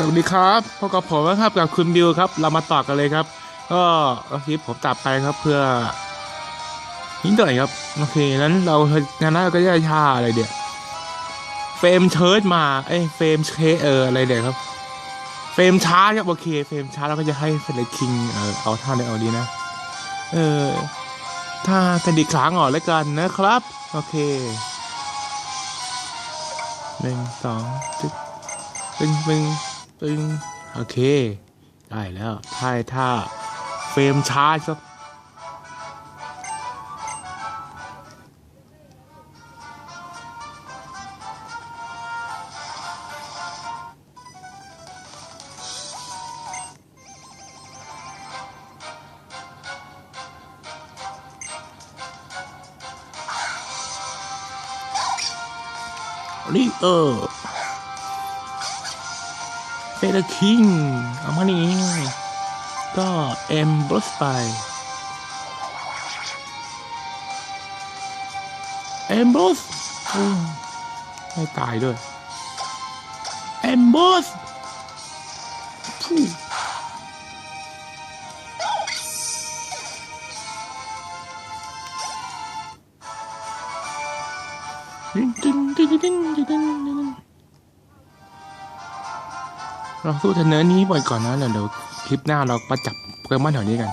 สวัสดีครับพบกับผมนะครับกับคุณบิวครับ เรามาต่อกันเลยครับ ก็คลิปผมตัดไปครับเพื่อนิดหน่อยครับโอเคนั้นเรางานหน้าก็ได้ชาอะไรเดี๋ยวเฟรมเชิร์ตมาเอ้เฟรมเชเอออะไรเดี๋ยวครับ เฟรมชาครับโอเค เฟรมชาเราก็จะให้เฟรคิงเออเอาท่าในเอาดีนะ เออถ้ากันดีกครั้งออกแล้วกันนะครับ โอเคหนึ่งสองจึ๊บปึ้งปึ้ง ปึ้งโอเค ได้แล้วท่ายท่าเฟรมชาร์จครับนี่เออ เฟเดอร์คิงเอามานี่ก็เอ็มบลัสไปเอ็มบลัสไม่ตายด้วยเอ็มบลัสดึงดึงดึงดึงดึงดึงดึง เราสู้เทรนเนอร์นี้บ่อยก่อนนะเดี๋ยวเดี๋ยวคลิปหน้าเรามาจับโปเกมอนแถวนี้กัน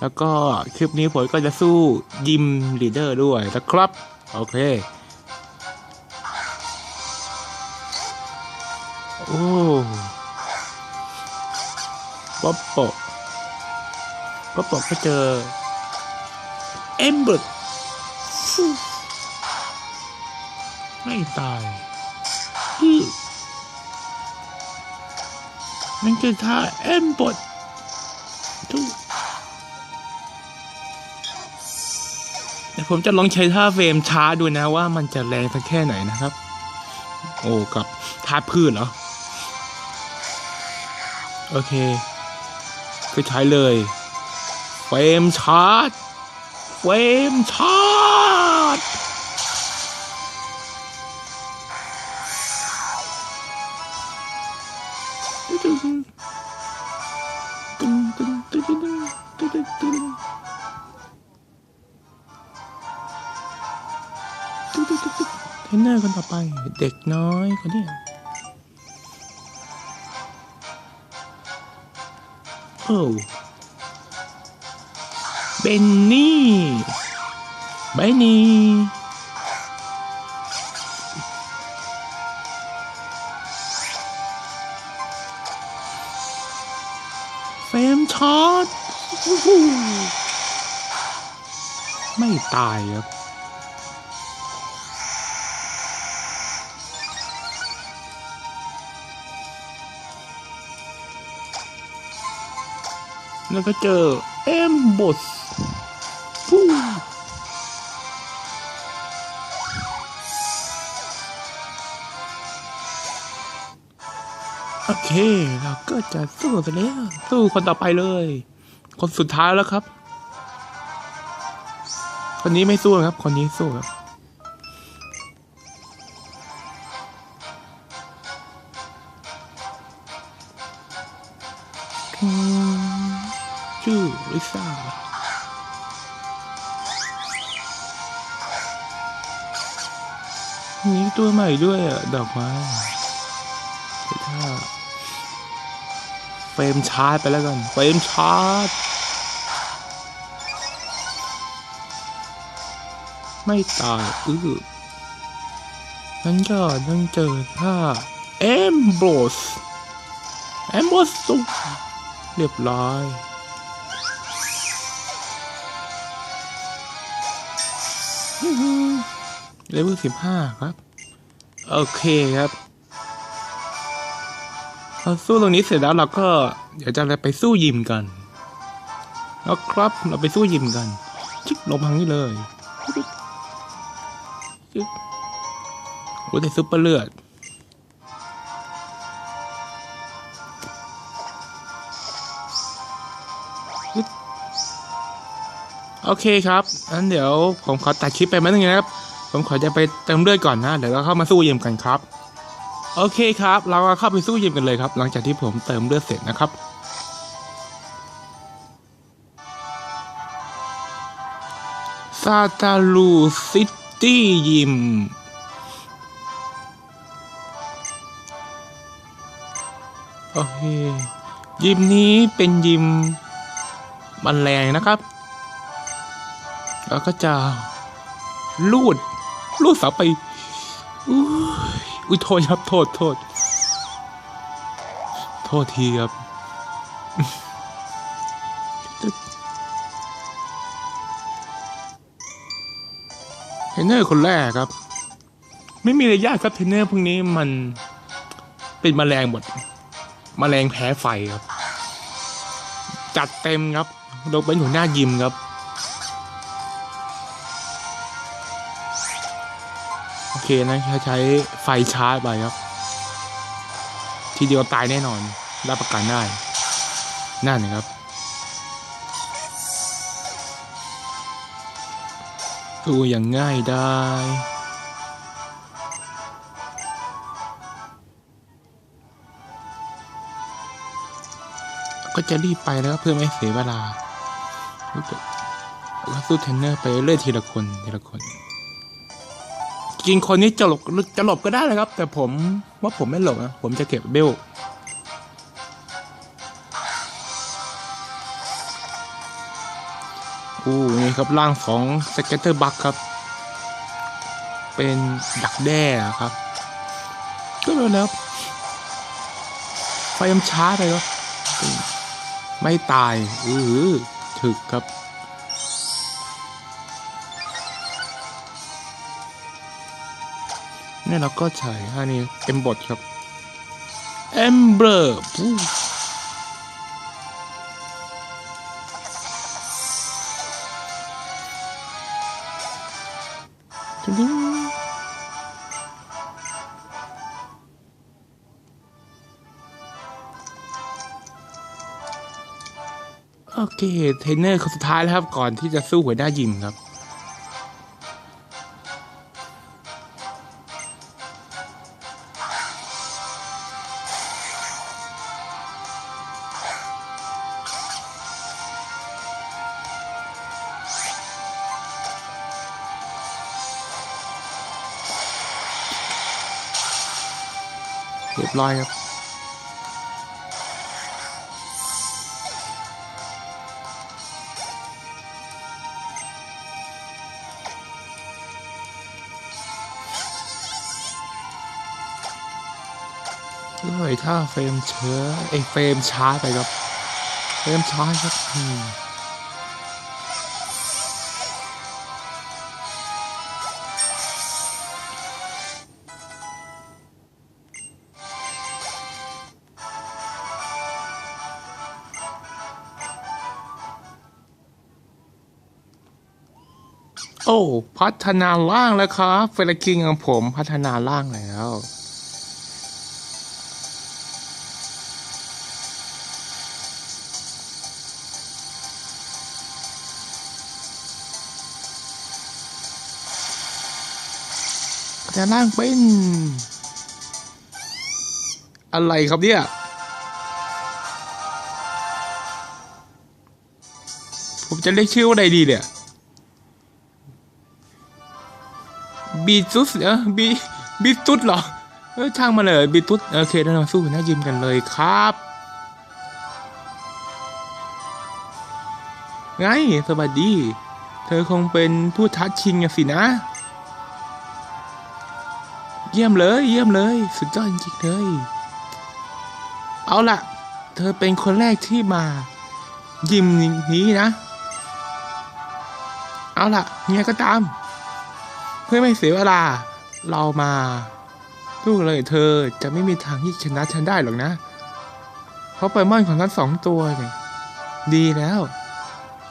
แล้วก็คลิปนี้ผมก็จะสู้ยิมลีเดอร์ด้วยนะครับ โอเค โอ้ป๊อปโปะป๊อปโปะก็เจอเอมเบิร์ดไม่ตายอือ นั่นคือท่าเอมบดทุกเดี๋ยวผมจะลองใช้ท่าเฟรมช้าดูนะว่ามันจะแรงสักแค่ไหนนะครับ โอ้กับท่าพืชเหรอ โอเค ก็ใช้เลย เฟรมชาร์จ เฟรมชาร์จ คนต่อไปเด็กน้อยคนนี้โอ้เบนนี่เบนนี่เฟมช็อตไม่ตายครับ แล้วก็เจอเอมบสฟูโอเค เราก็จะสู้ไปแล้ว สู้คนต่อไปเลย คนสุดท้ายแล้วครับ คนนี้ไม่สู้ครับ คนนี้สู้ครับ ชื่อลิซ่ามีตัวใหม่ด้วยอะ ดอกไม้ถ้าเฟรมชาร์จไปแล้วกัน เฟรมชาร์จ ไม่ตายอื้อนั้นก็ต้องเจอท่าเอมโบสเอมโบสสุเรียบร้อย เลเวลสิบห้าครับ โอเคครับเราสู้ตรงนี้เสร็จแล้วเราก็เดี๋ยวจะไปสู้ยิมกันแล้วครับเราไปสู้ยิมกันชิกลงทางนี้เลยชิกโอ้แต่ซุปเปอร์เลือด โอเคครับงั้นเดี๋ยวผมขอตัดคลิปไปแป๊บนึงนะครับ ผมขอจะไปเติมเลือดก่อนนะ เดี๋ยวเราเข้ามาสู้ยิมกันครับ โอเคครับ เราก็เข้าไปสู้ยิมกันเลยครับ หลังจากที่ผมเติมเลือดเสร็จนะครับ ซาตาลูซิตี้ยิมโอเค ยิมนี้เป็นยิมบันแรงนะครับ แล้วก็จะลูดลูดเสาไปอุ้ยอุ้ยโทษครับ โทษโทษ โทษทีครับเทรนเนอร์คนแรกครับ ไม่มีอะไรยากครับเทรนเนอร์พวกนี้มันเป็นแมลงหมดแมลงแพ้ไฟครับ จัดเต็มครับเราเป็นหัวหน้ายิมครับ เคนะใช้ไฟชาร์จไปครับ ทีเดียวตายแน่นอน รับประกันได้ นั่นนะครับสู้อย่างง่ายได้ก็จะรีบไปแล้วครับเพื่อไม่เสียเวลาแล้วก็สู้เทรนเนอร์ไปเรื่อยทีละคนทีละคน จริงคนนี้จะหลบจะหลบก็ได้เลยครับ แต่ผมว่าผมไม่หลบนะผมจะเก็บเบลอู้นี่ครับร่างของสเก็ตเตอร์บัคครับ เป็นดักแด้ครับ ก็เลยแล้วไฟมันช้าไปครับไม่ตาย อือถึกครับ เนี่ยเราก็ใช้อันนี้เอ็มบทครับเอ็มเบอร์โอเค เทรนเนอร์คนสุดท้ายแล้วครับ ก่อนที่จะสู้หัวหน้ายิมครับ เรียบร้อยครับเฮ้ยถ้าเฟรมเชื้อไอยเฟรมช้าไปครับ เฟรมช้าครับ โอ้ พัฒนาล่างแล้วครับ เฟรคิงของผมพัฒนาล่างแล้วแต่ล่างเป็น อะไรครับเนี่ยผมจะเรียกชื่อว่าใดดีเนี่ย บีตุสเหรอบีบีตุสเหรอเออช่างมาเลยบีตุสโอเคเดี๋ยวเราสู้หน้ายิมกันเลยครับ ไงสวัสดี เธอคงเป็นผู้ทัดชิงสินะ เยี่ยมเลย เยี่ยมเลย สุดยอดจริงเลย เอาล่ะ เธอเป็นคนแรกที่มา ยิมนี้นะ เอาล่ะยังไงก็ตาม พื่อไม่เสียเวลา เรามาทูกเลยเธอจะไม่มีทางที่ชนะฉันได้หรอกนะ เพราะไปมอนของทั้งสองตัวเนี่ยดีแล้ว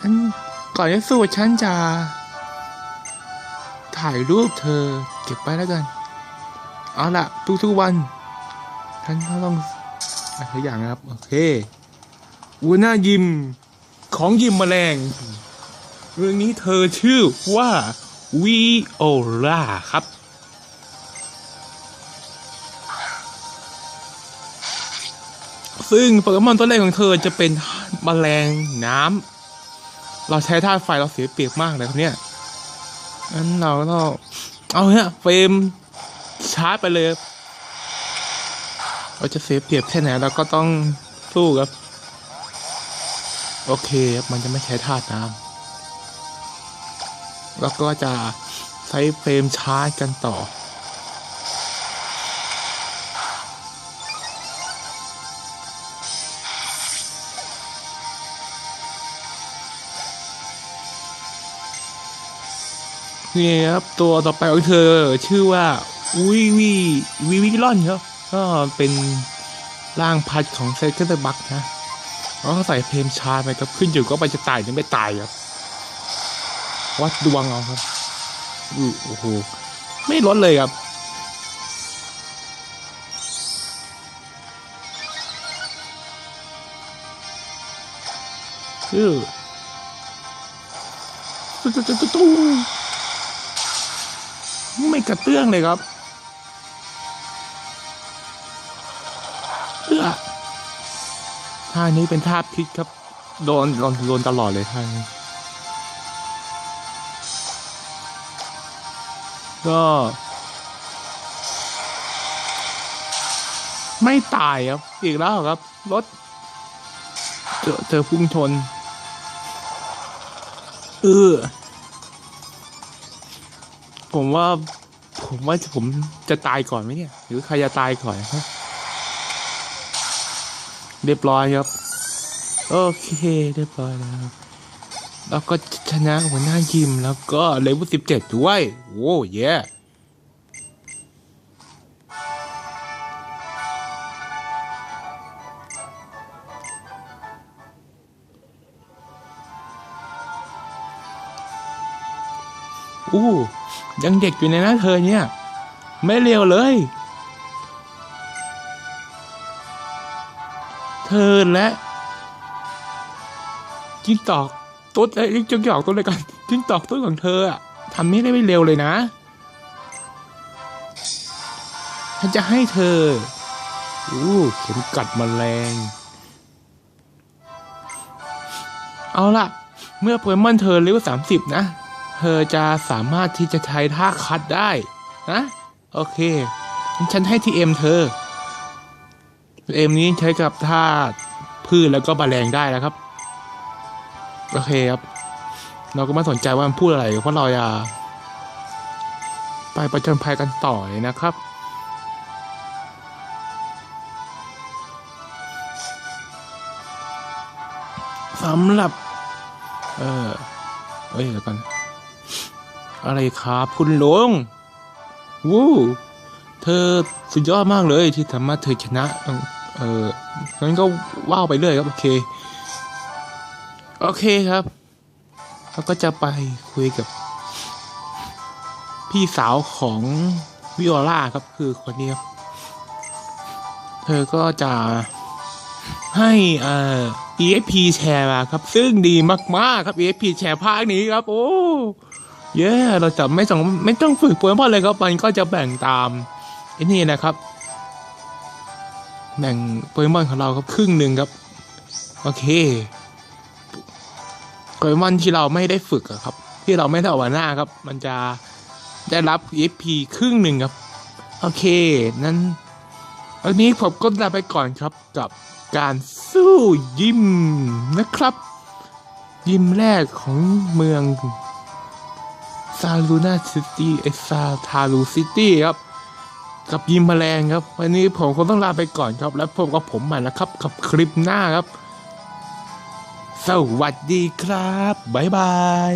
อันก่อนจะสู้ฉันจะ ถ่ายรูปเธอเก็บไว้แล้วกัน เอาละทุกๆวันท่านก็ต้องอะไรสักอย่างนะครับ โอเคหัวหน้ายิมของยิมแมลง เรื่องนี้เธอชื่อว่า วีโอลาครับ ซึ่งโปเกมอนตัวแรกของเธอจะเป็นแมลงน้ำ เราใช้ธาตุไฟเราเสียเปรียบมากเลยครับเนี่ยงั้นเราก็ต้องเอาเนี่ยเฟรมชาร์จไปเลย เราจะเสียเปรียบแค่ไหนเราก็ต้องสู้ครับ โอเคมันจะไม่ใช้ธาตุน้ำ แล้วก็จะใช้เฟรมชาร์จกันต่อ นี่ครับตัวต่อไปของเธอชื่อว่าวิวีวิวิลอนครับก็เป็นร่างพัดของเซคันด์บักนะแล้วก็ใส่เพลมชาไปครับขึ้นอยู่ก็ไปจะตายหรือไม่ตายครับ วัดดวงเอาครับโอ้โหไม่ลดเลยครับ คือตุ๊ตุ๊ตุ๊ตุ๊ไม่กระเตื้องเลยครับเออท่านี้เป็นท่าพิษครับ โดนโดนโดนตลอดเลยท่านี้ ก็ไม่ตายครับ อีกแล้วครับ รถ เจอเจอพุ่งชน เออ ผมว่า ผมว่าผมจะตายก่อนไหมเนี่ย หรือใครจะตายก่อนครับเรียบร้อยครับ โอเค เรียบร้อยแล้ว แล้วก็ชนะหัวหน้ายิมแล้วก็เลเวลสิบเจ็ดด้วยโอ้เย่อู้ยังเด็กอยู่ในนะเธอเนี่ย ไม่เร็วเลย เธอและจิ้งตอก ตุ๊ดไอ้ยจิ้งจอกตุ๊ดเลยกันจิ้งตอกตุ๊ดของเธออะทำไม่ได้ไม่เร็วเลยนะ ฉันจะให้เธออู้เข็มกัดแมลง เอาล่ะ เมื่อโปเกมอนเธอเลเวลสามสิบนะ เธอจะสามารถที่จะใช้ท่าคัดได้นะ โอเค ฉันให้ทีเอ็มเธอเอ็มนี้ใช้กับธาพืชแล้วก็บแมลงได้แล้วครับ โอเคครับ เราก็ไม่สนใจว่ามันพูดอะไรเพราะเราจะไปประจนภัยกันต่อเลยนะครับ สำหรับ เออเอ้ยเดี๋ยวกันอะไรครับคุณลุงวู้เธอสุดยอดมากเลยที่สามารถเธอชนะ เอองั้นก็ว่าวไปเรื่อยครับ โอเค โอเคครับเราก็จะไปคุยกับ พี่สาวของวิโอลาครับคือคนนี้ครับ เธอก็จะให้เอ่อ EXP แชร์มาครับ ซึ่งดีมาก ๆ ครับ EXP แชร์ภาคนี้ครับ โอ้เย้เราจะไม่ต้องไม่ต้องฝึกโปเกมอนเลยครับมันก็จะแบ่งตามไอ้นี่นะครับแบ่งโปเกมอนของเราครับครึ่งหนึ่งครับ โอเค โปเกมอนที่เราไม่ได้ฝึกอะครับ ที่เราไม่ได้เอาวาหน้าครับ มันจะได้รับ EXP ครึ่งหนึ่งครับ โอเค นั้นวันนี้ผมก็ลาไปก่อนครับกับการสู้ยิมนะครับ ยิมแรกของเมืองซาลูน่าซิตี้ไอซาทาลูซิตี้ครับ กับยิมแมลงครับ วันนี้ผมคงต้องลาไปก่อนครับ แล้วพบกับผมใหม่นะครับ กับคลิปหน้าครับ สวัสดีครับ บ๊ายบาย